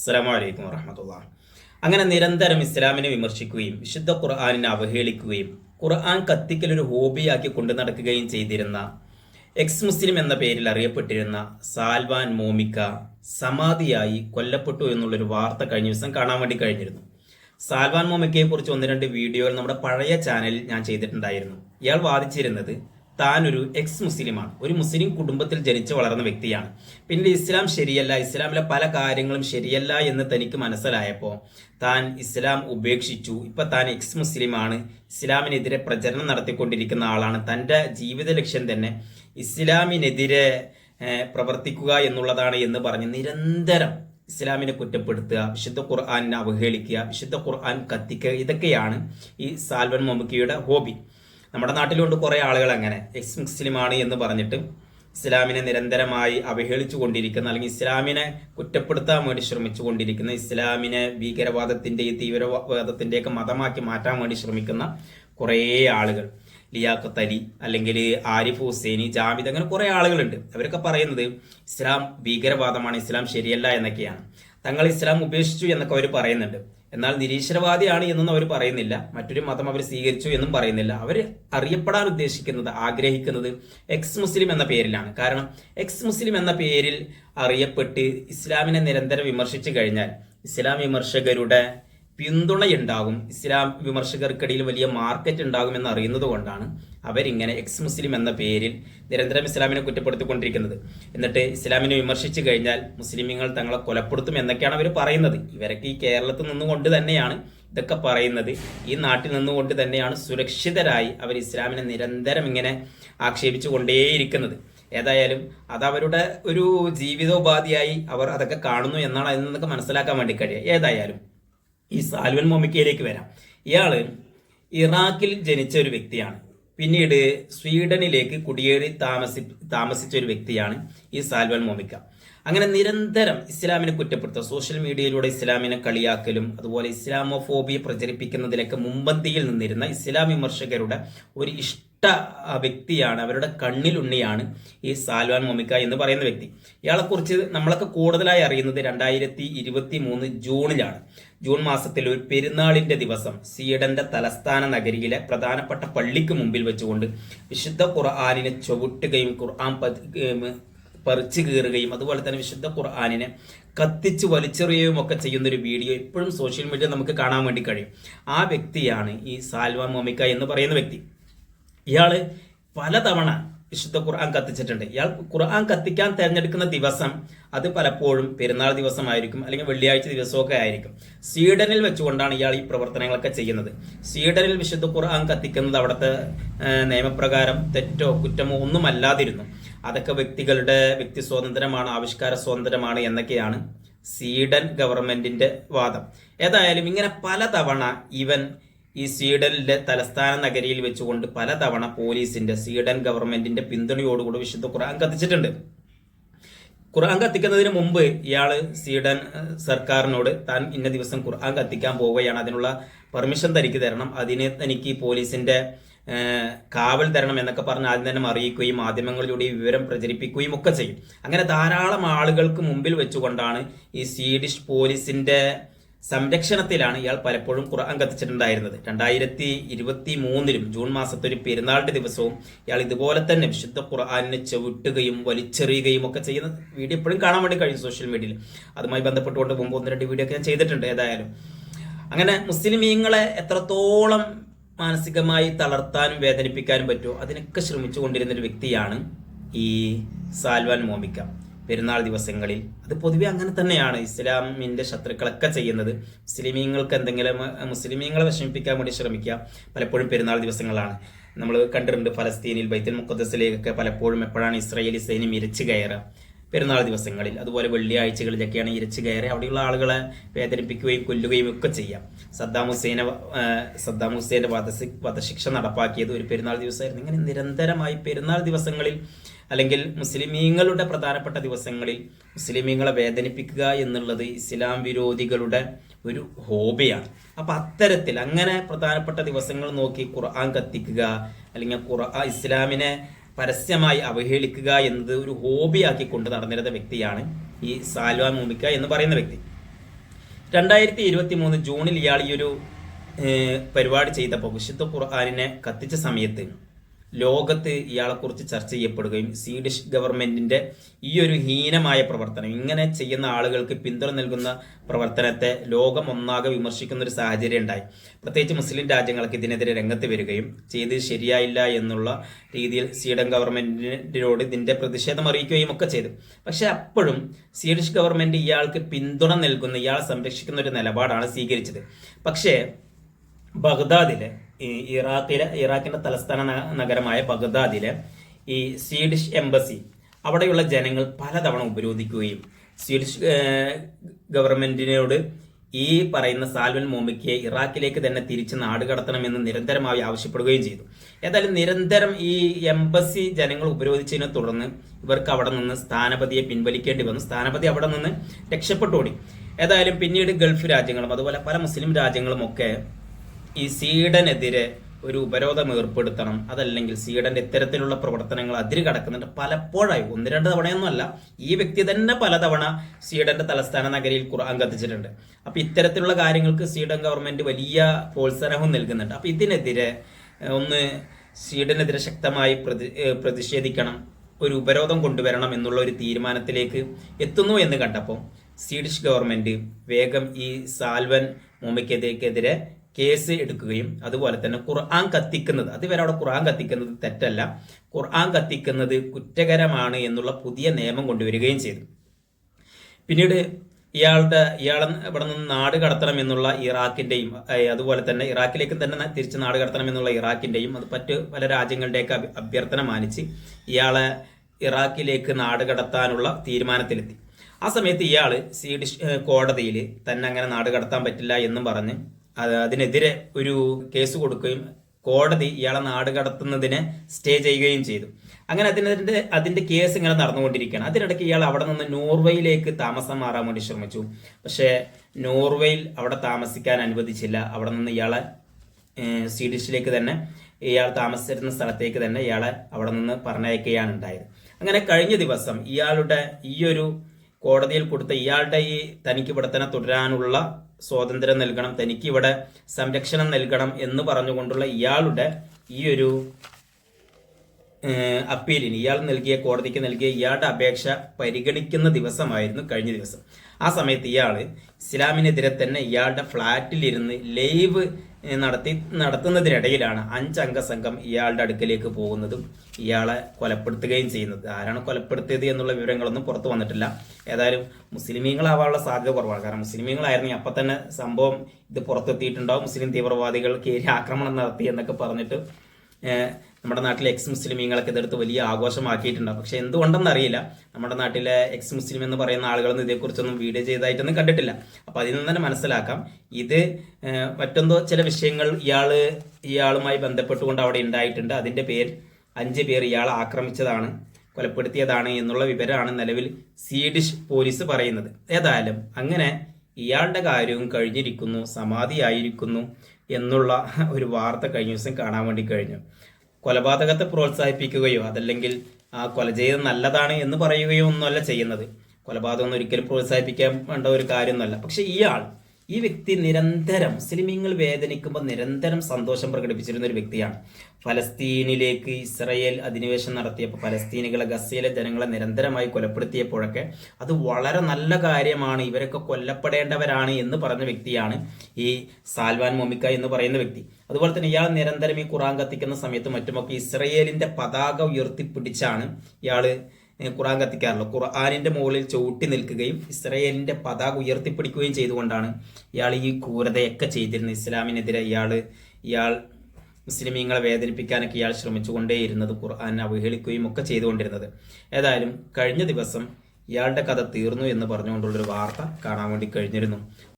അസ്സലാമു അലൈക്കും വറഹമത്തുള്ള അങ്ങനെ നിരന്തരം ഇസ്ലാമിനെ വിമർശിക്കുകയും വിശുദ്ധ ഖുർആാനിനെ അവഹേളിക്കുകയും ഖുർആൻ കത്തിക്കൽ ഒരു ഹോബിയാക്കി കൊണ്ടു നടക്കുകയും ചെയ്തിരുന്ന എക്സ് മുസ്ലിം എന്ന പേരിൽ അറിയപ്പെട്ടിരുന്ന സാൽവാൻ മോമിക്ക സമാധിയായി കൊല്ലപ്പെട്ടു എന്നുള്ളൊരു വാർത്ത കഴിഞ്ഞ ദിവസം കാണാൻ വേണ്ടി കഴിഞ്ഞിരുന്നു. സാൽവാൻ മോമിക്കയെ കുറിച്ച് ഒന്ന് രണ്ട് വീഡിയോകൾ നമ്മുടെ പഴയ ചാനലിൽ ഞാൻ ചെയ്തിട്ടുണ്ടായിരുന്നു. ഇയാൾ വാദിച്ചിരുന്നത് താൻ ഒരു എക്സ് മുസ്ലിമാണ് ഒരു മുസ്ലിം കുടുംബത്തിൽ ജനിച്ചു വളർന്ന വ്യക്തിയാണ്. പിന്നീട് ഇസ്ലാം ശരിയല്ല ഇസ്ലാമിലെ പല കാര്യങ്ങളും ശരിയല്ല എന്ന് തനിക്ക് മനസ്സിലായപ്പോൾ താൻ ഇസ്ലാം ഉപേക്ഷിച്ചു. ഇപ്പൊ താൻ എക്സ് മുസ്ലിമാണ് ഇസ്ലാമിനെതിരെ പ്രചരണം നടത്തിക്കൊണ്ടിരിക്കുന്ന ആളാണ്. തന്റെ ജീവിത ലക്ഷ്യം തന്നെ ഇസ്ലാമിനെതിരെ പ്രവർത്തിക്കുക എന്നുള്ളതാണ് എന്ന് പറഞ്ഞ് നിരന്തരം ഇസ്ലാമിനെ കുറ്റപ്പെടുത്തുക വിശുദ്ധ ഖുർആാനിനെ അവഹേളിക്കുക വിശുദ്ധ ഖുർആൻ കത്തിക്കുക ഇതൊക്കെയാണ് ഈ സാൽവൻ മൊമുക്കിയുടെ ഹോബി. നമ്മുടെ നാട്ടിലുണ്ട് കുറേ ആളുകൾ അങ്ങനെ എക്സ് മുസ്ലിമാണ് എന്ന് പറഞ്ഞിട്ട് ഇസ്ലാമിനെ നിരന്തരമായി അവഹേളിച്ചു കൊണ്ടിരിക്കുന്ന അല്ലെങ്കിൽ ഇസ്ലാമിനെ കുറ്റപ്പെടുത്താൻ വേണ്ടി ശ്രമിച്ചു കൊണ്ടിരിക്കുന്ന ഇസ്ലാമിനെ ഭീകരവാദത്തിന്റെയും തീവ്രവാദത്തിന്റെയൊക്കെ മതമാക്കി മാറ്റാൻ വേണ്ടി ശ്രമിക്കുന്ന കുറേ ആളുകൾ. ലിയാഖത്ത് അലി അല്ലെങ്കിൽ ആരിഫ് ഹുസൈനി ജാമിദ് അങ്ങനെ കുറേ ആളുകളുണ്ട്. അവരൊക്കെ പറയുന്നത് ഇസ്ലാം ഭീകരവാദമാണ് ഇസ്ലാം ശരിയല്ല എന്നൊക്കെയാണ്. തങ്ങൾ ഇസ്ലാം ഉപേക്ഷിച്ചു എന്നൊക്കെ അവർ പറയുന്നുണ്ട്. എന്നാൽ നിരീശ്വരവാദിയാണ് എന്നൊന്നും അവർ പറയുന്നില്ല. മറ്റൊരു മതം അവർ സ്വീകരിച്ചു എന്നും പറയുന്നില്ല. അവർ അറിയപ്പെടാൻ ഉദ്ദേശിക്കുന്നത് ആഗ്രഹിക്കുന്നത് എക്സ് മുസ്ലിം എന്ന പേരിലാണ്. കാരണം എക്സ് മുസ്ലിം എന്ന പേരിൽ അറിയപ്പെട്ട് ഇസ്ലാമിനെ നിരന്തരം വിമർശിച്ചു കഴിഞ്ഞാൽ ഇസ്ലാം വിമർശകരുടെ പിന്തുണയുണ്ടാകും. ഇസ്ലാം വിമർശകർക്കിടയിൽ വലിയ മാർക്കറ്റ് ഉണ്ടാകുമെന്ന് അറിയുന്നത് കൊണ്ടാണ് അവരിങ്ങനെ എക്സ് മുസ്ലിം എന്ന പേരിൽ നിരന്തരം ഇസ്ലാമിനെ കുറ്റപ്പെടുത്തിക്കൊണ്ടിരിക്കുന്നത്. എന്നിട്ട് ഇസ്ലാമിനെ വിമർശിച്ചു കഴിഞ്ഞാൽ മുസ്ലിമീങ്ങൾ തങ്ങളെ കൊലപ്പെടുത്തും എന്നൊക്കെയാണ് അവർ പറയുന്നത്. ഇവരൊക്കെ ഈ കേരളത്തിൽ നിന്നുകൊണ്ട് തന്നെയാണ് ഇതൊക്കെ പറയുന്നത്. ഈ നാട്ടിൽ നിന്നുകൊണ്ട് തന്നെയാണ് സുരക്ഷിതരായി അവർ ഇസ്ലാമിനെ നിരന്തരം ഇങ്ങനെ ആക്ഷേപിച്ചു കൊണ്ടേയിരിക്കുന്നത് ഏതായാലും അതവരുടെ ഒരു ജീവിതോപാധിയായി അവർ അതൊക്കെ കാണുന്നു എന്നാണ് അതിൽ നിന്നൊക്കെ മനസ്സിലാക്കാൻ വേണ്ടി കഴിയുക. ഏതായാലും ഈ സാൽവൻ മൊമിക്കയിലേക്ക് വരാം. ഇയാൾ ഇറാഖിൽ ജനിച്ച ഒരു വ്യക്തിയാണ്. പിന്നീട് സ്വീഡനിലേക്ക് കുടിയേറി താമസി താമസിച്ച ഒരു വ്യക്തിയാണ് ഈ സാൽവൻ മൊമിക്ക. അങ്ങനെ നിരന്തരം ഇസ്ലാമിനെ കുറ്റപ്പെടുത്തുക സോഷ്യൽ മീഡിയയിലൂടെ ഇസ്ലാമിനെ കളിയാക്കലും അതുപോലെ ഇസ്ലാമോഫോബിയ പ്രചരിപ്പിക്കുന്നതിലൊക്കെ മുമ്പന്തിയിൽ നിന്നിരുന്ന ഇസ്ലാം വിമർശകരുടെ ഒരു ഇഷ്ട ആ വ്യക്തിയാണ്. അവരുടെ കണ്ണിലുണ്ണിയാണ് ഈ സാൽവാൻ മൊമിക്ക എന്ന് പറയുന്ന വ്യക്തി. ഇയാളെക്കുറിച്ച് നമ്മളൊക്കെ കൂടുതലായി അറിയുന്നത് രണ്ടായിരത്തി ഇരുപത്തി മൂന്ന് ജൂണിലാണ്. ജൂൺ മാസത്തിൽ ഒരു പെരുന്നാളിന്റെ ദിവസം സ്വീഡന്റെ തലസ്ഥാന നഗരിയിലെ പ്രധാനപ്പെട്ട പള്ളിക്ക് മുമ്പിൽ വെച്ചുകൊണ്ട് വിശുദ്ധ ഖുർആാനിനെ ചവിട്ടുകയും ഖുർആൻ പറിച്ചു കീറുകയും അതുപോലെ തന്നെ വിശുദ്ധ ഖുർആാനിനെ കത്തിച്ച് വലിച്ചെറിയുകയും ഒക്കെ ചെയ്യുന്ന ഒരു വീഡിയോ ഇപ്പോഴും സോഷ്യൽ മീഡിയ നമുക്ക് കാണാൻ വേണ്ടി കഴിയും. ആ വ്യക്തിയാണ് ഈ സാൽവാൻ മൊമിക്ക എന്ന് പറയുന്ന വ്യക്തി. ഇയാൾ പലതവണ വിശുദ്ധ ഖുർആൻ കത്തിച്ചിട്ടുണ്ട്. ഇയാൾ ഖുർആൻ കത്തിക്കാൻ തിരഞ്ഞെടുക്കുന്ന ദിവസം അത് പലപ്പോഴും പെരുന്നാൾ ദിവസമായിരിക്കും അല്ലെങ്കിൽ വെള്ളിയാഴ്ച ദിവസമൊക്കെ ആയിരിക്കും. സ്വീഡനിൽ വെച്ചുകൊണ്ടാണ് ഇയാൾ ഈ പ്രവർത്തനങ്ങളൊക്കെ ചെയ്യുന്നത്. സ്വീഡനിൽ വിശുദ്ധ ഖുർആൻ കത്തിക്കുന്നത് അവിടുത്തെ നിയമപ്രകാരം തെറ്റോ കുറ്റമോ ഒന്നും അല്ലാതിരുന്നു അതൊക്കെ വ്യക്തികളുടെ വ്യക്തി സ്വാതന്ത്ര്യമാണ് ആവിഷ്കാര സ്വാതന്ത്ര്യമാണ് എന്നൊക്കെയാണ് സ്വീഡൻ ഗവൺമെന്റിന്റെ വാദം. ഏതായാലും ഇങ്ങനെ പലതവണ ഇവൻ ഈ സ്വീഡനിലെ തലസ്ഥാന നഗരിയിൽ വെച്ചുകൊണ്ട് പലതവണ പോലീസിന്റെ സ്വീഡൻ ഗവൺമെന്റിന്റെ പിന്തുണയോടുകൂടി വിശുദ്ധ ഖുർആൻ കത്തിച്ചിട്ടുണ്ട്. ഖുർആൻ കത്തിക്കുന്നതിന് മുമ്പ് ഇയാൾ സ്വീഡൻ സർക്കാരിനോട് താൻ ഇന്ന ദിവസം ഖുർആൻ കത്തിക്കാൻ പോവുകയാണ് അതിനുള്ള പെർമിഷൻ തനിക്ക് തരണം അതിന് തനിക്ക് പോലീസിന്റെ കാവൽ തരണം എന്നൊക്കെ പറഞ്ഞ് ആദ്യം തന്നെ അറിയിക്കുകയും മാധ്യമങ്ങളിലൂടെ ഈ വിവരം പ്രചരിപ്പിക്കുകയും ഒക്കെ ചെയ്യും. അങ്ങനെ ധാരാളം ആളുകൾക്ക് മുമ്പിൽ വെച്ചുകൊണ്ടാണ് ഈ സ്വീഡിഷ് പോലീസിന്റെ സംരക്ഷണത്തിലാണ് ഇയാൾ പലപ്പോഴും ഖുർആൻ കത്തിച്ചിട്ടുണ്ടായിരുന്നത്. രണ്ടായിരത്തി ഇരുപത്തി മൂന്നിലും ജൂൺ മാസത്തെ ഒരു പെരുന്നാളിന്റെ ദിവസവും ഇയാൾ ഇതുപോലെ തന്നെ വിശുദ്ധ ഖുർആാനിനെ ചവിട്ടുകയും വലിച്ചെറിയുകയും ഒക്കെ ചെയ്യുന്ന വീഡിയോ എപ്പോഴും കാണാൻ വേണ്ടി കഴിയും സോഷ്യൽ മീഡിയയിൽ. അതുമായി ബന്ധപ്പെട്ടുകൊണ്ട് മുമ്പ് ഒന്ന് രണ്ട് വീഡിയോ ഒക്കെ ഞാൻ ചെയ്തിട്ടുണ്ട് ഏതായാലും. അങ്ങനെ മുസ്ലിമീങ്ങളെ എത്രത്തോളം മാനസികമായി തളർത്താനും വേദനിപ്പിക്കാനും പറ്റുമോ അതിനൊക്കെ ശ്രമിച്ചു കൊണ്ടിരുന്ന ഒരു വ്യക്തിയാണ് ഈ സാൽവാൻ മോമിക്ക. പെരുന്നാൾ ദിവസങ്ങളിൽ. അത് പൊതുവെ അങ്ങനെ തന്നെയാണ്. ഇസ്ലാമിന്റെ ശത്രുക്കളൊക്കെ ചെയ്യുന്നത്. മുസ്ലിമീങ്ങൾക്ക് എന്തെങ്കിലും മുസ്ലിമീങ്ങളെ വിഷമിപ്പിക്കാൻ വേണ്ടി ശ്രമിക്കുക പലപ്പോഴും പെരുന്നാൾ ദിവസങ്ങളാണ്. നമ്മൾ കണ്ടിട്ടുണ്ട് ഫലസ്തീനിൽ ബൈത്തുൽ മുക്കദ്സിലേക്കൊക്കെ പലപ്പോഴും എപ്പോഴാണ് ഇസ്രായേലി സൈന്യം ഇരച്ചു കയറുക. പെരുന്നാൾ ദിവസങ്ങളിൽ അതുപോലെ വെള്ളിയാഴ്ചകളിലൊക്കെയാണ് ഇരച്ചു കയറി അവിടെയുള്ള ആളുകളെ വേദനിപ്പിക്കുകയും കൊല്ലുകയും ഒക്കെ ചെയ്യാം. സദ്ദാം ഹുസൈനെ സദ്ദാം ഹുസൈന്റെ വധശി വധശിക്ഷ നടപ്പാക്കിയത് ഒരു പെരുന്നാൾ ദിവസമായിരുന്നു. ഇങ്ങനെ നിരന്തരമായി പെരുന്നാൾ ദിവസങ്ങളിൽ അല്ലെങ്കിൽ മുസ്ലിമീങ്ങളുടെ പ്രധാനപ്പെട്ട ദിവസങ്ങളിൽ മുസ്ലിമീങ്ങളെ വേദനിപ്പിക്കുക എന്നുള്ളത് ഇസ്ലാം വിരോധികളുടെ ഒരു ഹോബിയാണ്. അപ്പൊ അത്തരത്തിൽ അങ്ങനെ പ്രധാനപ്പെട്ട ദിവസങ്ങൾ നോക്കി ഖുർആൻ കത്തിക്കുക അല്ലെങ്കിൽ ഖുർആ ഇസ്ലാമിനെ പരസ്യമായി അവഹേളിക്കുക എന്നത് ഒരു ഹോബിയാക്കി കൊണ്ട് നടന്നിരുന്ന വ്യക്തിയാണ് ഈ സാൽവ മൂമിക്ക എന്ന് പറയുന്ന വ്യക്തി. രണ്ടായിരത്തി ഇരുപത്തി മൂന്ന് ജൂണിൽ ഇയാൾ ഈ ഒരു പരിപാടി ചെയ്തപ്പോൾ വിശുദ്ധ ഖുർആാനിനെ കത്തിച്ച സമയത്ത് ലോകത്ത് ഇയാളെക്കുറിച്ച് ചർച്ച ചെയ്യപ്പെടുകയും സ്വീഡിഷ് ഗവൺമെന്റിന്റെ ഈ ഒരു ഹീനമായ പ്രവർത്തനം ഇങ്ങനെ ചെയ്യുന്ന ആളുകൾക്ക് പിന്തുണ നൽകുന്ന പ്രവർത്തനത്തെ ലോകം ഒന്നാകെ വിമർശിക്കുന്ന ഒരു സാഹചര്യം ഉണ്ടായി. പ്രത്യേകിച്ച് മുസ്ലിം രാജ്യങ്ങൾക്ക് ഇതിനെതിരെ രംഗത്ത് വരികയും ചെയ്ത് ശരിയായില്ല എന്നുള്ള രീതിയിൽ സ്വീഡൻ ഗവൺമെന്റിനോട് ഇതിന്റെ പ്രതിഷേധം അറിയിക്കുകയും ഒക്കെ ചെയ്തു. പക്ഷെ അപ്പോഴും സ്വീഡിഷ് ഗവൺമെന്റ് ഇയാൾക്ക് പിന്തുണ നൽകുന്ന ഇയാളെ സംരക്ഷിക്കുന്ന ഒരു നിലപാടാണ് സ്വീകരിച്ചത്. പക്ഷേ ബഗ്ദാദിലെ ഈ ഇറാഖിലെ ഇറാഖിന്റെ തലസ്ഥാന നഗരമായ ബഗ്ദാദിലെ ഈ സ്വീഡിഷ് എംബസി അവിടെയുള്ള ജനങ്ങൾ പലതവണ ഉപരോധിക്കുകയും സ്വീഡിഷ് ഗവൺമെന്റിനോട് ഈ പറയുന്ന സാൽവൻ മോമിക്ക് ഇറാഖിലേക്ക് തന്നെ തിരിച്ച് നാട് കടത്തണമെന്ന് നിരന്തരമായി ആവശ്യപ്പെടുകയും ചെയ്തു. ഏതായാലും നിരന്തരം ഈ എംബസി ജനങ്ങൾ ഉപരോധിച്ചതിനെ തുടർന്ന് ഇവർക്ക് അവിടെ നിന്ന് സ്ഥാനപതിയെ പിൻവലിക്കേണ്ടി വന്നു. സ്ഥാനപതി അവിടെ നിന്ന് രക്ഷപ്പെട്ടോടി ഏതായാലും പിന്നീട് ഗൾഫ് രാജ്യങ്ങളും അതുപോലെ പല മുസ്ലിം രാജ്യങ്ങളും ഒക്കെ ഈ സ്വീഡനെതിരെ ഒരു ഉപരോധം ഏർപ്പെടുത്തണം. അതല്ലെങ്കിൽ സ്വീഡന്റെ ഇത്തരത്തിലുള്ള പ്രവർത്തനങ്ങൾ അതിര് കടക്കുന്നുണ്ട്. പലപ്പോഴായി ഒന്ന് രണ്ട് തവണയൊന്നുമല്ല ഈ വ്യക്തി തന്നെ പലതവണ സ്വീഡന്റെ തലസ്ഥാന നഗരിയിൽ ഖുർആൻ കത്തിച്ചിട്ടുണ്ട്. അപ്പൊ ഇത്തരത്തിലുള്ള കാര്യങ്ങൾക്ക് സ്വീഡൻ ഗവൺമെന്റ് വലിയ പ്രോത്സാഹനവും നൽകുന്നുണ്ട്. അപ്പൊ ഇതിനെതിരെ ഒന്ന് സ്വീഡനെതിരെ ശക്തമായി പ്രതി പ്രതിഷേധിക്കണം. ഒരു ഉപരോധം കൊണ്ടുവരണം എന്നുള്ള ഒരു തീരുമാനത്തിലേക്ക് എത്തുന്നു എന്ന് കണ്ടപ്പോൾ സ്വീഡിഷ് ഗവൺമെന്റ് വേഗം ഈ സാൽവൻ മോമിക്കെതിരെ കേസ് എടുക്കുകയും അതുപോലെ തന്നെ ഖുർആൻ കത്തിക്കുന്നത് അതുവരെ അവിടെ ഖുർആൻ കത്തിക്കുന്നത് തെറ്റല്ല. ഖുർആൻ കത്തിക്കുന്നത് കുറ്റകരമാണ് എന്നുള്ള പുതിയ നിയമം കൊണ്ടുവരികയും ചെയ്തു. പിന്നീട് ഇയാളുടെ ഇയാളെ ഇവിടെ നിന്ന് നാട് കടത്തണം എന്നുള്ള ഇറാഖിന്റെയും അതുപോലെ തന്നെ ഇറാഖിലേക്ക് തന്നെ തിരിച്ച് നാട് കടത്തണം എന്നുള്ള ഇറാഖിന്റെയും അത് മറ്റ് പല രാജ്യങ്ങളുടെയൊക്കെ അഭ്യ- അഭ്യർത്ഥന മാനിച്ച് ഇയാളെ ഇറാഖിലേക്ക് നാട് കടത്താനുള്ള തീരുമാനത്തിലെത്തി. ആ സമയത്ത് ഇയാൾ സ്വീഡിഷ് കോടതിയിൽ തന്നെ അങ്ങനെ നാട് കടത്താൻ പറ്റില്ല എന്നും പറഞ്ഞ് അതിനെതിരെ ഒരു കേസ് കൊടുക്കുകയും കോടതി ഇയാളെ നാട് കടത്തുന്നതിനെ സ്റ്റേ ചെയ്യുകയും ചെയ്തു. അങ്ങനെ അതിന്റെ അതിന്റെ കേസ് ഇങ്ങനെ നടന്നുകൊണ്ടിരിക്കുകയാണ്. അതിനിടയ്ക്ക് ഇയാൾ അവിടെ നിന്ന് നോർവേയിലേക്ക് താമസം മാറാൻ വേണ്ടി ശ്രമിച്ചു. പക്ഷേ നോർവേയിൽ അവിടെ താമസിക്കാൻ അനുവദിച്ചില്ല. അവിടെ നിന്ന് ഇയാളെ സ്വീഡിഷിലേക്ക് തന്നെ ഇയാൾ താമസിച്ചിരുന്ന സ്ഥലത്തേക്ക് തന്നെ ഇയാളെ അവിടെ നിന്ന് പറഞ്ഞയക്കുകയാണ് ഉണ്ടായത്. അങ്ങനെ കഴിഞ്ഞ ദിവസം ഇയാളുടെ ഈയൊരു കോടതിയിൽ കൊടുത്ത ഇയാളുടെ ഈ തനിക്ക് ഇവിടെ തന്നെ തുടരാനുള്ള സ്വാതന്ത്ര്യം നൽകണം തനിക്ക് ഇവിടെ സംരക്ഷണം നൽകണം എന്ന് പറഞ്ഞുകൊണ്ടുള്ള ഇയാളുടെ ഈ ഒരു അപ്പീലിന് ഇയാൾ നൽകിയ കോടതിക്ക് നൽകിയ ഇയാളുടെ അപേക്ഷ പരിഗണിക്കുന്ന ദിവസമായിരുന്നു കഴിഞ്ഞ ദിവസം. ആ സമയത്ത് ഇയാൾ ഇസ്ലാമിനെതിരെ തന്നെ ഇയാളുടെ ഫ്ലാറ്റിലിരുന്ന് ലൈവ് നടത്തി നടത്തുന്നതിനിടയിലാണ് അഞ്ചംഗ സംഘം ഇയാളുടെ അടുക്കലേക്ക് പോകുന്നതും ഇയാളെ കൊലപ്പെടുത്തുകയും ചെയ്യുന്നത്. ആരാണ് കൊലപ്പെടുത്തിയത് എന്നുള്ള വിവരങ്ങളൊന്നും പുറത്തു വന്നിട്ടില്ല. ഏതായാലും മുസ്ലിമീങ്ങളാവാനുള്ള സാധ്യത കുറവാണ്. കാരണം മുസ്ലിമീങ്ങളായിരുന്നെങ്കിൽ അപ്പം തന്നെ സംഭവം ഇത് പുറത്തെത്തിയിട്ടുണ്ടാവും. മുസ്ലിം തീവ്രവാദികൾക്ക് ആക്രമണം നടത്തി എന്നൊക്കെ പറഞ്ഞിട്ട് നമ്മുടെ നാട്ടിലെ എക്സ് മുസ്ലിമീങ്ങളൊക്കെ ഇതെടുത്ത് വലിയ ആഘോഷമാക്കിയിട്ടുണ്ട്. പക്ഷെ എന്തുകൊണ്ടെന്ന് അറിയില്ല നമ്മുടെ നാട്ടിലെ എക്സ് മുസ്ലിം എന്ന് പറയുന്ന ആളുകളൊന്നും ഇതേക്കുറിച്ചൊന്നും വീഡിയോ ചെയ്തതായിട്ടൊന്നും കണ്ടിട്ടില്ല. അപ്പോൾ അതിൽ നിന്ന് തന്നെ മനസ്സിലാക്കാം. ഇത് മറ്റെന്തോ ചില വിഷയങ്ങൾ ഇയാൾ ഇയാളുമായി ബന്ധപ്പെട്ടുകൊണ്ട് അവിടെ ഉണ്ടായിട്ടുണ്ട്. അതിന്റെ പേര് അഞ്ച് പേർ ഇയാളെ ആക്രമിച്ചതാണ് കൊലപ്പെടുത്തിയതാണ് എന്നുള്ള വിവരമാണ് നിലവിൽ സ്വീഡിഷ് പോലീസ് പറയുന്നത്. ഏതായാലും അങ്ങനെ ഇയാളുടെ കാര്യവും കഴിഞ്ഞിരിക്കുന്നു സമാധിയായിരിക്കുന്നു എന്നുള്ള ഒരു വാർത്ത കഴിഞ്ഞ ദിവസം കാണാൻ വേണ്ടി കഴിഞ്ഞു. കൊലപാതകത്തെ പ്രോത്സാഹിപ്പിക്കുകയോ അതല്ലെങ്കിൽ ആ കൊല ചെയ്തത് നല്ലതാണ് എന്ന് പറയുകയോ ഒന്നുമല്ല ചെയ്യുന്നത്. കൊലപാതകം ഒരിക്കലും പ്രോത്സാഹിപ്പിക്കാൻ വേണ്ട ഒരു കാര്യമൊന്നുമല്ല. പക്ഷെ ഇയാൾ ഈ വ്യക്തി നിരന്തരം മുസ്ലിമീങ്ങൾ വേദനിക്കുമ്പോൾ നിരന്തരം സന്തോഷം പ്രകടിപ്പിച്ചിരുന്ന ഒരു വ്യക്തിയാണ്. ഫലസ്തീനിലേക്ക് ഇസ്രയേൽ അധിനിവേശം നടത്തിയപ്പോൾ ഫലസ്തീനികളെ ഗസയിലെ ജനങ്ങളെ നിരന്തരമായി കൊലപ്പെടുത്തിയപ്പോഴൊക്കെ അത് വളരെ നല്ല കാര്യമാണ് ഇവരൊക്കെ കൊല്ലപ്പെടേണ്ടവരാണ് എന്ന് പറഞ്ഞ വ്യക്തിയാണ് ഈ സാൽവാൻ മൊമിക്ക എന്ന് പറയുന്ന വ്യക്തി. അതുപോലെ തന്നെ ഇയാൾ നിരന്തരം ഈ ഖുറാൻ കത്തിക്കുന്ന സമയത്ത് മറ്റുമൊക്കെ ഇസ്രയേലിന്റെ പതാക ഉയർത്തിപ്പിടിച്ചാണ് ഏഹ് ഖുറാൻ കത്തിക്കാറുള്ളത് ഖുർആാനിന്റെ മുകളിൽ ചവിട്ടി നിൽക്കുകയും ഇസ്രയേലിന്റെ പതാക ഉയർത്തിപ്പിടിക്കുകയും ചെയ്തുകൊണ്ടാണ് ഇയാൾ ഈ ക്രൂരതയൊക്കെ ചെയ്തിരുന്നത്. ഇസ്ലാമിനെതിരെ ഇയാൾ ഇയാൾ മുസ്ലിമീങ്ങളെ വേദനിപ്പിക്കാനൊക്കെ ഇയാൾ ശ്രമിച്ചുകൊണ്ടേയിരുന്നത് ഖുർആാനെ അവഹേളിക്കുകയും ഒക്കെ ചെയ്തുകൊണ്ടിരുന്നത്. ഏതായാലും കഴിഞ്ഞ ദിവസം ഇയാളുടെ കഥ തീർന്നു എന്ന് പറഞ്ഞുകൊണ്ടുള്ളൊരു വാർത്ത കാണാൻ വേണ്ടി കഴിഞ്ഞിരുന്നു.